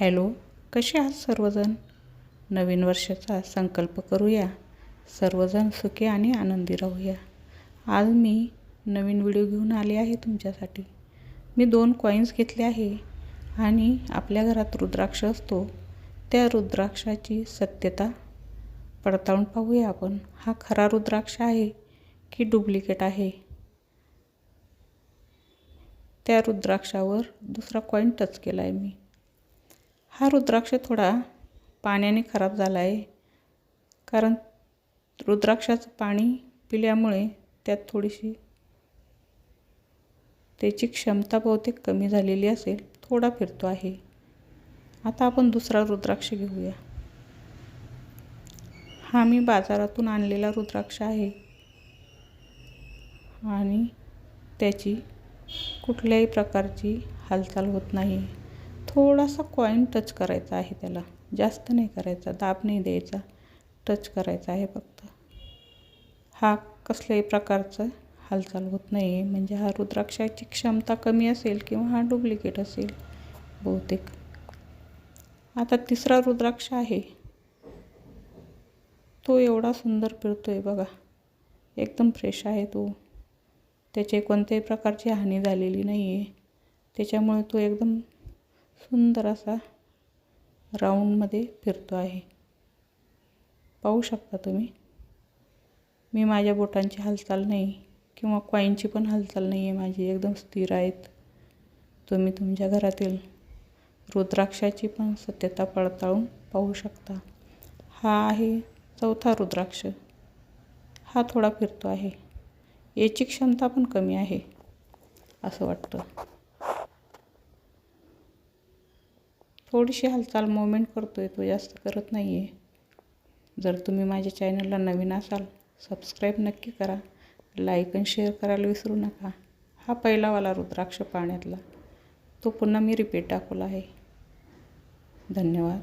Hello कसे आहात सर्वजण? नवीन वर्षाचा संकल्प करूया. सर्वजण सुखी आणि आनंदी राहूया. आज मी नवीन व्हिडिओ घेऊन आले आहे तुमच्यासाठी. मी दोन कॉईन्स घेतले आहे आणि आपल्या घरात रुद्राक्ष असतो. त्या रुद्राक्षाची सत्यता पडताळून पाहूया आपण. हा खरा रुद्राक्ष आहे की डुप्लिकेट आहे? त्या रुद्राक्षावर दुसरा कॉईन टच केला आहे मी. हा रुद्राक्ष थोडा पाण्याने खराब झाला आहे कारण रुद्राक्षाचं पाणी पिल्यामुळे त्यात थोडीशी त्याची क्षमता बहुतेक कमी झालेली असेल थोडा फिरतो आहे. आता आपण दुसरा रुद्राक्ष घेऊया. हा मी बाजारातून आणलेला रुद्राक्ष आहे. आणि त्याची कुठल्याही प्रकारची हालचाल होत नाही. थोडासा कॉईन टच करायचा आहे त्याला. जास्त नाही करायचा दाब नाही द्यायचा. टच करायचा आहे फक्त. हा कसल्याही प्रकारचं हालचाल होत नाही आहे म्हणजे हा रुद्राक्षाची क्षमता कमी असेल किंवा हा डुप्लिकेट असेल बहुतेक. आता तिसरा रुद्राक्ष आहे. तो एवढा सुंदर पिळतो आहे बघा. एकदम फ्रेश आहे तो. त्याचे कोणत्याही प्रकारची हानी झालेली नाही आहे त्याच्यामुळे तो एकदम सुंदर असा राऊंडमध्ये फिरतो आहे. पाहू शकता तुम्ही? मी माझ्या बोटांची हालचाल नाही किंवा कॉईनची पण हालचाल नाही आहे माझी एकदम स्थिर आहेत. तुम्ही तुमच्या घरातील रुद्राक्षाची पण सत्यता पडताळून पाहू शकता. हा आहे चौथा रुद्राक्ष. हा थोडा फिरतो आहे. याची क्षमता पण कमी आहे असं वाटतं. थोडीशी हालचाल मोमेंट करतो आहे तो जास्त करत नाही आहे जर तुम्ही माझ्या चॅनलला नवीन असाल सबस्क्राईब नक्की करा. लाईक आणि शेअर करायला विसरू नका. हा पहिलावाला रुद्राक्ष पाण्यातला. तो पुन्हा मी रिपीट दाखवला आहे. धन्यवाद.